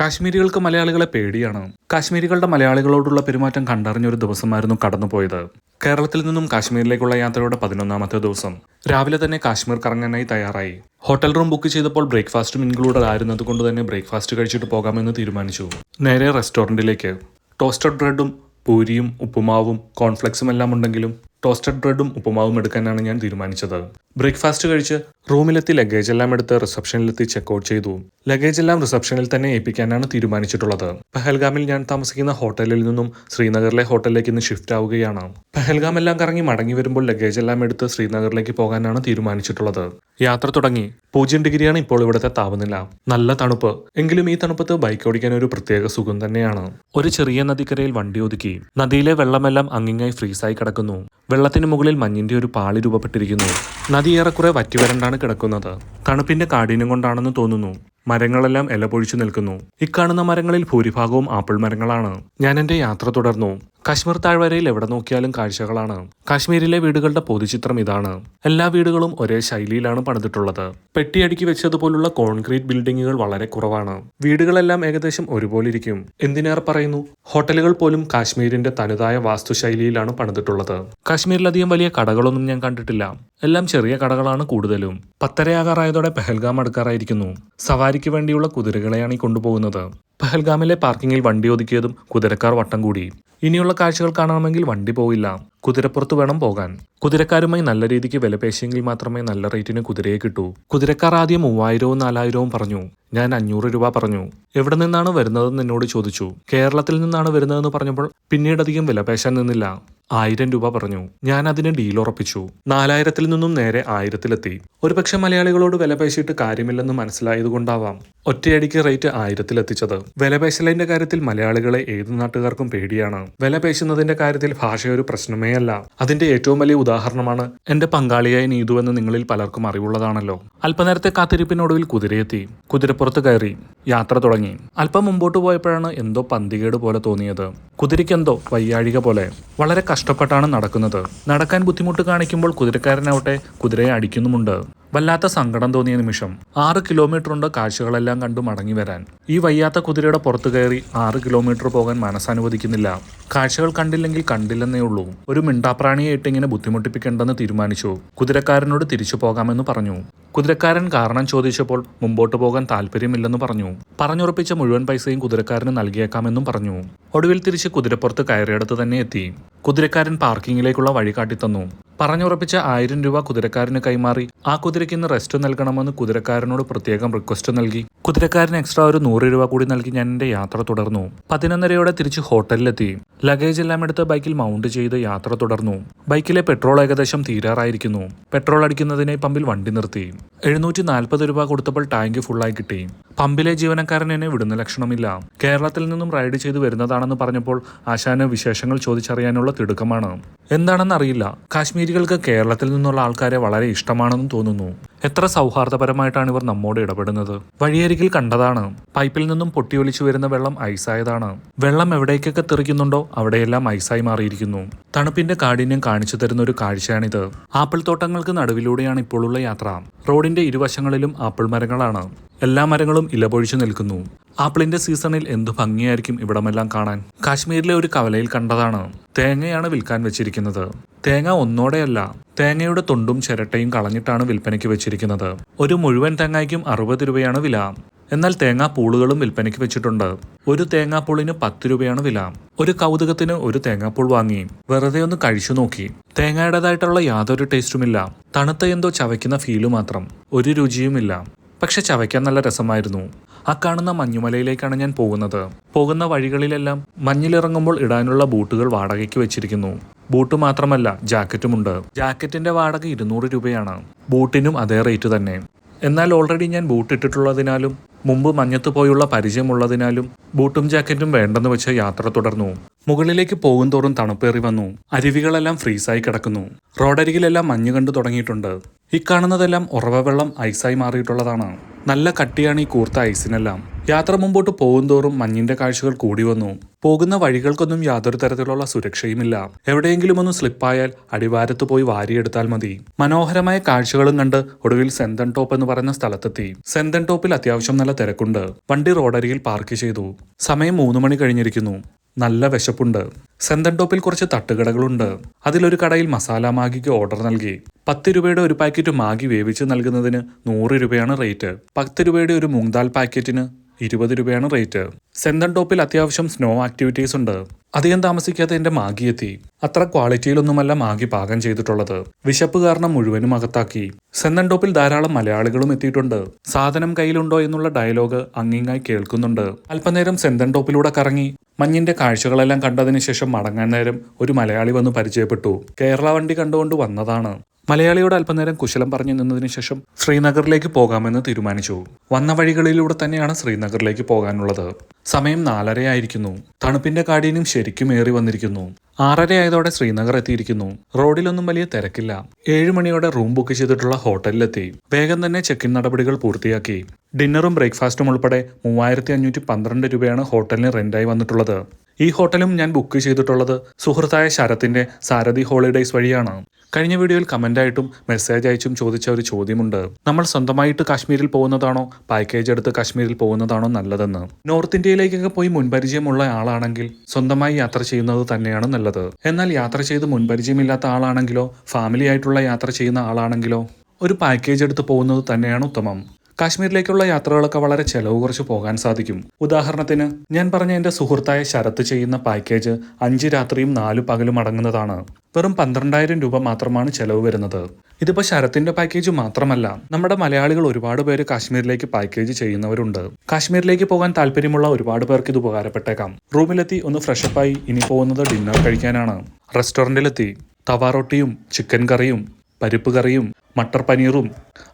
കാശ്മീരികൾക്ക് മലയാളികളെ പേടിയാണ്. കാശ്മീരികളുടെ മലയാളികളോടുള്ള പെരുമാറ്റം കണ്ടറിഞ്ഞൊരു ദിവസമായിരുന്നു കടന്നുപോയത്. കേരളത്തിൽ നിന്നും കാശ്മീരിലേക്കുള്ള യാത്രയുടെ പതിനൊന്നാമത്തെ ദിവസം. രാവിലെ തന്നെ കാശ്മീർ കറങ്ങാനായി തയ്യാറായി. ഹോട്ടൽ റൂം ബുക്ക് ചെയ്തപ്പോൾ ബ്രേക്ക്ഫാസ്റ്റും ഇൻക്ലൂഡഡ് ആയിരുന്നത് കൊണ്ട് തന്നെ ബ്രേക്ക്ഫാസ്റ്റ് കഴിച്ചിട്ട് പോകാമെന്ന് തീരുമാനിച്ചു. നേരെ റെസ്റ്റോറന്റിലേക്ക് ടോസ്റ്റഡ് ബ്രെഡും പൂരിയും ഉപ്പുമാവും കോൺഫ്ലെക്സും എല്ലാം ഉണ്ടെങ്കിലും ടോസ്റ്റഡ് ബ്രെഡും ഉപ്പുമാവും എടുക്കാനാണ് ഞാൻ തീരുമാനിച്ചത്. ബ്രേക്ക്ഫാസ്റ്റ് കഴിച്ച് റൂമിലെത്തി ലഗേജ് എല്ലാം എടുത്ത് റിസപ്ഷനിലെത്തി ചെക്ക് ഔട്ട് ചെയ്തു. ലഗേജ് എല്ലാം റിസപ്ഷനിൽ തന്നെ ഏൽപ്പിക്കാനാണ് തീരുമാനിച്ചിട്ടുള്ളത്. പെഹൽഗാമിൽ ഞാൻ താമസിക്കുന്ന ഹോട്ടലിൽ നിന്നും ശ്രീനഗറിലെ ഹോട്ടലിലേക്ക് ഇന്ന് ഷിഫ്റ്റ് ആവുകയാണ്. പെഹൽഗാം എല്ലാം കറങ്ങി മടങ്ങി വരുമ്പോൾ ലഗേജ് എല്ലാം എടുത്ത് ശ്രീനഗറിലേക്ക് പോകാനാണ് തീരുമാനിച്ചിട്ടുള്ളത്. യാത്ര തുടങ്ങി. പൂജ്യം ഡിഗ്രിയാണ് ഇപ്പോൾ ഇവിടുത്തെ താപനില. നല്ല തണുപ്പ്. എങ്കിലും ഈ തണുപ്പത്ത് ബൈക്ക് ഓടിക്കാൻ ഒരു പ്രത്യേക സുഖം തന്നെയാണ്. ഒരു ചെറിയ നദിക്കരയിൽ വണ്ടി ഒതുക്കി. നദിയിലെ വെള്ളമെല്ലാം അങ്ങിങ്ങായി ഫ്രീസായി കിടക്കുന്നു. വെള്ളത്തിന് മുകളിൽ മഞ്ഞിന്റെ ഒരു പാളി രൂപപ്പെട്ടിരിക്കുന്നു. നദി ഏറെക്കുറെ വറ്റിവരണ്ടാണ് കിടക്കുന്നത്. തണുപ്പിന്റെ കാഠിന്യം കൊണ്ടാണെന്ന് തോന്നുന്നു. മരങ്ങളെല്ലാം ഇല പൊഴിച്ചു നിൽക്കുന്നു. ഇക്കാണുന്ന മരങ്ങളിൽ ഭൂരിഭാഗവും ആപ്പിൾ മരങ്ങളാണ്. ഞാൻ എന്റെ യാത്ര തുടർന്നു. കാശ്മീർ താഴ്വരയിൽ എവിടെ നോക്കിയാലും കാഴ്ചകളാണ്. കാശ്മീരിലെ വീടുകളുടെ പൊതുചിത്രം ഇതാണ്. എല്ലാ വീടുകളും ഒരേ ശൈലിയിലാണ് പണിതിട്ടുള്ളത്. പെട്ടിയടുക്കി വെച്ചതുപോലുള്ള കോൺക്രീറ്റ് ബിൽഡിങ്ങുകൾ വളരെ കുറവാണ്. വീടുകളെല്ലാം ഏകദേശം ഒരുപോലെ ഇരിക്കും. എന്തിനേറെ പറയുന്നു? ഹോട്ടലുകൾ പോലും കാശ്മീരിന്റെ തനതായ വാസ്തുശൈലിയിലാണ് പണിതിട്ടുള്ളത്. കാശ്മീരിലധികം വലിയ കടകളൊന്നും ഞാൻ കണ്ടിട്ടില്ല. എല്ലാം ചെറിയ കടകളാണ് കൂടുതലും. പത്തരയാകാറായതോടെ പെഹൽഗാം അടുക്കാറായിരിക്കുന്നു. സവാരിക്ക് വേണ്ടിയുള്ള കുതിരകളെയാണ് ഈ കൊണ്ടുപോകുന്നത്. പെഹൽഗാമിലെ പാർക്കിങ്ങിൽ വണ്ടി ഒതുക്കിയതും കുതിരക്കാർ വട്ടം കൂടി. ഇനിയുള്ള കാഴ്ചകൾ കാണണമെങ്കിൽ വണ്ടി പോയില്ല കുതിരപ്പുറത്ത് വേണം പോകാൻ. കുതിരക്കാരുമായി നല്ല രീതിക്ക് വില പേശിയെങ്കിൽ മാത്രമേ നല്ല റേറ്റിന് കുതിരയെ കിട്ടൂ. കുതിരക്കാർ ആദ്യം മൂവായിരവും നാലായിരവും പറഞ്ഞു. ഞാൻ അഞ്ഞൂറ് രൂപ പറഞ്ഞു. എവിടെ നിന്നാണ് വരുന്നതെന്ന് എന്നോട് ചോദിച്ചു. കേരളത്തിൽ നിന്നാണ് വരുന്നതെന്ന് പറഞ്ഞപ്പോൾ പിന്നീടധികം വില പേശാൻ നിന്നില്ല. ആയിരം രൂപ പറഞ്ഞു. ഞാൻ അതിന് ഡീൽ ഉറപ്പിച്ചു. നാലായിരത്തിൽ നിന്നും നേരെ ആയിരത്തിലെത്തി. ഒരുപക്ഷെ മലയാളികളോട് വില പേശിയിട്ട് കാര്യമില്ലെന്ന് മനസ്സിലായതുകൊണ്ടാവാം ഒറ്റയടിക്ക് റേറ്റ് ആയിരത്തിലെത്തിച്ചത്. വില പേശലിന്റെ കാര്യത്തിൽ മലയാളികളെ ഏത് നാട്ടുകാർക്കും പേടിയാണ്. വില പേശുന്നതിന്റെ കാര്യത്തിൽ ഭാഷയൊരു പ്രശ്നമേ അല്ല. അതിന്റെ ഏറ്റവും വലിയ ഉദാഹരണമാണ് എന്റെ പങ്കാളിയായ നീതു എന്ന് നിങ്ങളിൽ പലർക്കും അറിവുള്ളതാണല്ലോ. അല്പനേരത്തെ കാത്തിരിപ്പിനൊടുവിൽ കുതിരയെത്തി. കുതിരപ്പുറത്ത് കയറി. യാത്ര തുടങ്ങി. അല്പം മുമ്പോട്ട് പോയപ്പോഴാണ് എന്തോ പന്തികേട് പോലെ തോന്നിയത്. കുതിരയ്ക്കെന്തോ വയ്യാഴിക പോലെ. വളരെ കഷ്ടപ്പെട്ടാണ് നടക്കുന്നത്. നടക്കാൻ ബുദ്ധിമുട്ട് കാണിക്കുമ്പോൾ കുതിരക്കാരനാവട്ടെ കുതിരയെ അടിക്കുന്നുമുണ്ട്. വല്ലാത്ത സങ്കടം തോന്നിയ നിമിഷം ആറ് കിലോമീറ്റർ ഉണ്ട് കാഴ്ചകളെല്ലാം കണ്ടു മടങ്ങി വരാൻ. ഈ വയ്യാത്ത കുതിരയുടെ പുറത്തു കയറി ആറ് കിലോമീറ്റർ പോകാൻ മനസ്സനുവദിക്കുന്നില്ല. കാഴ്ചകൾ കണ്ടില്ലെങ്കിൽ കണ്ടില്ലെന്നേ ഉള്ളൂ. ഒരു മിണ്ടാപ്രാണിയെ ഇട്ട് ഇങ്ങനെ ബുദ്ധിമുട്ടിപ്പിക്കേണ്ടെന്ന് തീരുമാനിച്ചു. കുതിരക്കാരനോട് തിരിച്ചു പോകാമെന്ന് പറഞ്ഞു. കുതിരക്കാരൻ കാരണം ചോദിച്ചപ്പോൾ മുമ്പോട്ട് പോകാൻ താല്പര്യമില്ലെന്ന് പറഞ്ഞു. പറഞ്ഞുറപ്പിച്ച മുഴുവൻ പൈസയും കുതിരക്കാരന് നൽകിയേക്കാമെന്നും പറഞ്ഞു. ഒടുവിൽ തിരിച്ച് കുതിരപ്പുറത്ത് കയറിയിടത്ത് തന്നെ എത്തി. കുതിരക്കാരൻ പാർക്കിങ്ങിലേക്കുള്ള വഴി കാട്ടിത്തന്നു പറഞ്ഞുറപ്പിച്ച ആയിരം രൂപ കുതിരക്കാരന് കൈമാറി. ആ കുതിരയ്ക്ക് ഇന്ന് റെസ്റ്റ് നൽകണമെന്ന് കുതിരക്കാരനോട് പ്രത്യേകം റിക്വസ്റ്റ് നൽകി. കുതിരക്കാരന് എക്സ്ട്രാ ഒരു നൂറ് രൂപ കൂടി നൽകി ഞാൻ എന്റെ യാത്ര തുടർന്നു. പതിനൊന്നരയോടെ തിരിച്ച് ഹോട്ടലിലെത്തി. ലഗേജ് എല്ലാം എടുത്ത് ബൈക്കിൽ മൗണ്ട് ചെയ്ത് യാത്ര തുടർന്നു. ബൈക്കിലെ പെട്രോൾ ഏകദേശം തീരാറായിരിക്കുന്നു. പെട്രോൾ അടിക്കുന്നതിനെ പമ്പിൽ വണ്ടി നിർത്തി. എഴുന്നൂറ്റി നാൽപ്പത് രൂപ കൊടുത്തപ്പോൾ ടാങ്ക് ഫുള്ളായി കിട്ടി. പമ്പിലെ ജീവനക്കാരൻ എന്നെ വിടുന്ന ലക്ഷണമില്ല. കേരളത്തിൽ നിന്നും റൈഡ് ചെയ്തു വരുന്നതാണെന്ന് പറഞ്ഞപ്പോൾ ആശാന് വിശേഷങ്ങൾ ചോദിച്ചറിയാനുള്ള തിടുക്കമാണ്. എന്താണെന്ന് അറിയില്ല. കാശ്മീരികൾക്ക് കേരളത്തിൽ നിന്നുള്ള ആൾക്കാരെ വളരെ ഇഷ്ടമാണെന്ന് തോന്നുന്നു. എത്ര സൗഹാർദ്ദപരമായിട്ടാണ് ഇവർ നമ്മോട് ഇടപെടുന്നത്? വഴിയരികിൽ കണ്ടതാണ്. പൈപ്പിൽ നിന്നും പൊട്ടിയൊലിച്ചു വരുന്ന വെള്ളം ഐസായതാണ്. വെള്ളം എവിടേക്കൊക്കെ തെറിക്കുന്നുണ്ടോ അവിടെയെല്ലാം ഐസായി മാറിയിരിക്കുന്നു. തണുപ്പിന്റെ കാഠിന്യം കാണിച്ചു തരുന്ന ഒരു കാഴ്ചയാണിത്. ആപ്പിൾ തോട്ടങ്ങൾക്ക് നടുവിലൂടെയാണ് ഇപ്പോഴുള്ള യാത്ര. റോഡിന്റെ ഇരുവശങ്ങളിലും ആപ്പിൾ മരങ്ങളാണ്. എല്ലാ മരങ്ങളും ഇലപൊഴിച്ചു നിൽക്കുന്നു. ആപ്പിളിന്റെ സീസണിൽ എന്തു ഭംഗിയായിരിക്കും ഇവിടമെല്ലാം കാണാൻ? കാശ്മീരിലെ ഒരു കവലയിൽ കണ്ടതാണ്. തേങ്ങയാണ് വിൽക്കാൻ വെച്ചിരിക്കുന്നത്. തേങ്ങ ഒന്നോടെയല്ല തേങ്ങയുടെ തൊണ്ടും ചിരട്ടയും കളഞ്ഞിട്ടാണ് വിൽപ്പനയ്ക്ക് വെച്ചിരിക്കുന്നത്. ഒരു മുഴുവൻ തേങ്ങയ്ക്കും അറുപത് രൂപയാണ് വില. എന്നാൽ തേങ്ങാപ്പൂളുകളും വിൽപ്പനയ്ക്ക് വെച്ചിട്ടുണ്ട്. ഒരു തേങ്ങാപ്പൂളിന് പത്ത് രൂപയാണ് വില. ഒരു കൗതുകത്തിന് ഒരു തേങ്ങാപ്പൂൾ വാങ്ങി. വെറുതെ ഒന്ന് കഴിച്ചു നോക്കി. തേങ്ങയുടേതായിട്ടുള്ള യാതൊരു ടേസ്റ്റുമില്ല. തണുത്ത എന്തോ ചവയ്ക്കുന്ന ഫീൽ മാത്രം. ഒരു രുചിയുമില്ല. പക്ഷെ ചവയ്ക്കാൻ നല്ല രസമായിരുന്നു. ആ കാണുന്ന മഞ്ഞുമലയിലേക്കാണ് ഞാൻ പോകുന്നത്. പോകുന്ന വഴികളിലെല്ലാം മഞ്ഞിലിറങ്ങുമ്പോൾ ഇടാനുള്ള ബൂട്ടുകൾ വാടകയ്ക്ക് വെച്ചിരിക്കുന്നു. ബൂട്ട് മാത്രമല്ല ജാക്കറ്റുമുണ്ട്. ജാക്കറ്റിന്റെ വാടക ഇരുന്നൂറ് രൂപയാണ്. ബൂട്ടിനും അതേ റേറ്റ് തന്നെ. എന്നാൽ ഓൾറെഡി ഞാൻ ബൂട്ട് ഇട്ടിട്ടുള്ളതിനാലും മുമ്പ് മഞ്ഞത്ത് പോയുള്ള പരിചയമുള്ളതിനാലും ബൂട്ടും ജാക്കറ്റും വേണ്ടെന്ന് വെച്ച് യാത്ര തുടർന്നു. മുകളിലേക്ക് പോകും തോറും തണുപ്പേറി വന്നു. അരുവികളെല്ലാം ഫ്രീസായി കിടക്കുന്നു. റോഡരികിലെല്ലാം മഞ്ഞ് കണ്ടു തുടങ്ങിയിട്ടുണ്ട്. ഈ കാണുന്നതെല്ലാം ഉറവ വെള്ളം ഐസായി മാറിയിട്ടുള്ളതാണ്. നല്ല കട്ടിയാണ് ഈ കൂർത്ത ഐസിനെല്ലാം. യാത്ര മുമ്പോട്ട് പോകുന്തോറും മഞ്ഞിന്റെ കാഴ്ചകൾ കൂടി വന്നു. പോകുന്ന വഴികൾക്കൊന്നും യാതൊരു തരത്തിലുള്ള സുരക്ഷയുമില്ല. എവിടെയെങ്കിലും ഒന്ന് സ്ലിപ്പായാൽ അടിവാരത്ത് പോയി വാരിയെടുത്താൽ മതി. മനോഹരമായ കാഴ്ചകളും കണ്ട് ഒടുവിൽ സെന്തൻ ടോപ്പ് എന്ന് പറയുന്ന സ്ഥലത്തെത്തി. സെന്തൻ ടോപ്പിൽ അത്യാവശ്യം നല്ല തിരക്കുണ്ട്. വണ്ടി റോഡരികിൽ പാർക്ക് ചെയ്തു. സമയം മൂന്ന് മണി കഴിഞ്ഞിരിക്കുന്നു. നല്ല വിശപ്പുണ്ട്. സെന്തൻ ടോപ്പിൽ കുറച്ച് തട്ടുകടകളുണ്ട്. അതിലൊരു കടയിൽ മസാല മാഗിക്ക് ഓർഡർ നൽകി. പത്ത് രൂപയുടെ ഒരു പാക്കറ്റ് മാഗി വേവിച്ച് നൽകുന്നതിന് നൂറ് രൂപയാണ് റേറ്റ്. പത്ത് രൂപയുടെ ഒരു മൂങ്ദാൽ പാക്കറ്റിന് ഇരുപത് രൂപയാണ് റേറ്റ്. സെന്തൻ ടോപ്പിൽ അത്യാവശ്യം സ്നോ ആക്ടിവിറ്റീസ് ഉണ്ട്. അധികം താമസിക്കാതെ എന്റെ മാഗി എത്തി. അത്ര ക്വാളിറ്റിയിലൊന്നുമല്ല മാഗി പാകം ചെയ്തിട്ടുള്ളത്. വിശപ്പ് കാരണം മുഴുവനും അകത്താക്കി. സെന്തൻ ടോപ്പിൽ ധാരാളം മലയാളികളും എത്തിയിട്ടുണ്ട്. സാധനം കയ്യിലുണ്ടോ എന്നുള്ള ഡയലോഗ് അങ്ങിങ്ങായി കേൾക്കുന്നുണ്ട്. അല്പനേരം സെന്തൻടോപ്പിലൂടെ കറങ്ങി. മഞ്ഞിന്റെ കാഴ്ചകളെല്ലാം കണ്ടതിന് ശേഷം മടങ്ങാൻ നേരം ഒരു മലയാളി വന്ന് പരിചയപ്പെട്ടു. കേരള വണ്ടി കണ്ടുകൊണ്ട് വന്നതാണ്. മലയാളിയോട് അല്പനേരം കുശലം പറഞ്ഞു നിന്നതിന് ശേഷം ശ്രീനഗറിലേക്ക് പോകാമെന്ന് തീരുമാനിച്ചു. വന്ന വഴികളിലൂടെ തന്നെയാണ് ശ്രീനഗറിലേക്ക് പോകാനുള്ളത്. സമയം നാലരയായിരിക്കുന്നു. തണുപ്പിന്റെ കാഠിന്യം ശരിക്കും ഏറി വന്നിരിക്കുന്നു. ആറരയായതോടെ ശ്രീനഗർ എത്തിയിരിക്കുന്നു. റോഡിലൊന്നും വലിയ തിരക്കില്ല. ഏഴു മണിയോടെ റൂം ബുക്ക് ചെയ്തിട്ടുള്ള ഹോട്ടലിലെത്തി. വേഗം തന്നെ ചെക്ക് ഇൻ നടപടികൾ പൂർത്തിയാക്കി. ഡിന്നറും ബ്രേക്ക്ഫാസ്റ്റും ഉൾപ്പെടെ മൂവായിരത്തി അഞ്ഞൂറ്റി പന്ത്രണ്ട് രൂപയാണ് ഹോട്ടലിന് റെന്റായി വന്നിട്ടുള്ളത്. ഈ ഹോട്ടലും ഞാൻ ബുക്ക് ചെയ്തിട്ടുള്ളത് സുഹൃത്തായ ശരത്തിന്റെ സാരഥി ഹോളിഡേയ്സ് വഴിയാണ്. കഴിഞ്ഞ വീഡിയോയിൽ കമന്റായിട്ടും മെസ്സേജ് അയച്ചും ചോദിച്ച ഒരു ചോദ്യമുണ്ട്. നമ്മൾ സ്വന്തമായിട്ട് കാശ്മീരിൽ പോകുന്നതാണോ? പാക്കേജ് എടുത്ത് കാശ്മീരിൽ പോകുന്നതാണോ നല്ലതെന്ന്. നോർത്ത് ഇന്ത്യയിലേക്കൊക്കെ പോയി മുൻപരിചയമുള്ള ആളാണെങ്കിൽ സ്വന്തമായി യാത്ര ചെയ്യുന്നത് തന്നെയാണ് നല്ലത്. എന്നാൽ യാത്ര ചെയ്ത് മുൻപരിചയമില്ലാത്ത ആളാണെങ്കിലോ ഫാമിലി ആയിട്ടുള്ള യാത്ര ചെയ്യുന്ന ആളാണെങ്കിലോ ഒരു പാക്കേജ് എടുത്ത് പോകുന്നത് തന്നെയാണ് ഉത്തമം. കാശ്മീരിലേക്കുള്ള യാത്രകളൊക്കെ വളരെ ചെലവ് കുറച്ച് പോകാൻ സാധിക്കും. ഉദാഹരണത്തിന് ഞാൻ പറഞ്ഞ എന്റെ സുഹൃത്തായ ശരത്ത് ചെയ്യുന്ന പാക്കേജ് അഞ്ച് രാത്രിയും നാലു പകലും അടങ്ങുന്നതാണ്. വെറും പന്ത്രണ്ടായിരം രൂപ മാത്രമാണ് ചെലവ് വരുന്നത്. ഇതിപ്പോ ശരത്തിന്റെ പാക്കേജ് മാത്രമല്ല നമ്മുടെ മലയാളികൾ ഒരുപാട് പേര് കാശ്മീരിലേക്ക് പാക്കേജ് ചെയ്യുന്നവരുണ്ട്. കാശ്മീരിലേക്ക് പോകാൻ താല്പര്യമുള്ള ഒരുപാട് പേർക്ക് ഇത് ഉപകാരപ്പെട്ടേക്കാം. റൂമിലെത്തി ഒന്ന് ഫ്രഷപ്പായി ഇനി പോകുന്നത് ഡിന്നർ കഴിക്കാനാണ്. റെസ്റ്റോറന്റിലെത്തി തവ റൊട്ടിയും ചിക്കൻ കറിയും പരിപ്പ് കറിയും മട്ടർ പനീറും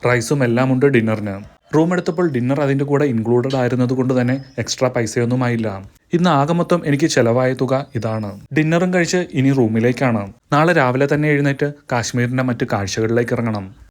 റൈസും എല്ലാം ഉണ്ട് ഡിന്നറിന്. റൂം എടുത്തപ്പോൾ ഡിന്നർ അതിന്റെ കൂടെ ഇൻക്ലൂഡഡ് ആയിരുന്നത് കൊണ്ട് തന്നെ എക്സ്ട്രാ പൈസയൊന്നും ആയില്ല ഇന്ന് ആകെ മൊത്തം എനിക്ക് ചെലവായ തുക ഇതാണ്. ഡിന്നറും കഴിച്ച് ഇനി റൂമിലേക്കാണ്. നാളെ രാവിലെ തന്നെ എഴുന്നേറ്റ് കാശ്മീരിന്റെ മറ്റ് കാഴ്ചകളിലേക്ക് ഇറങ്ങണം.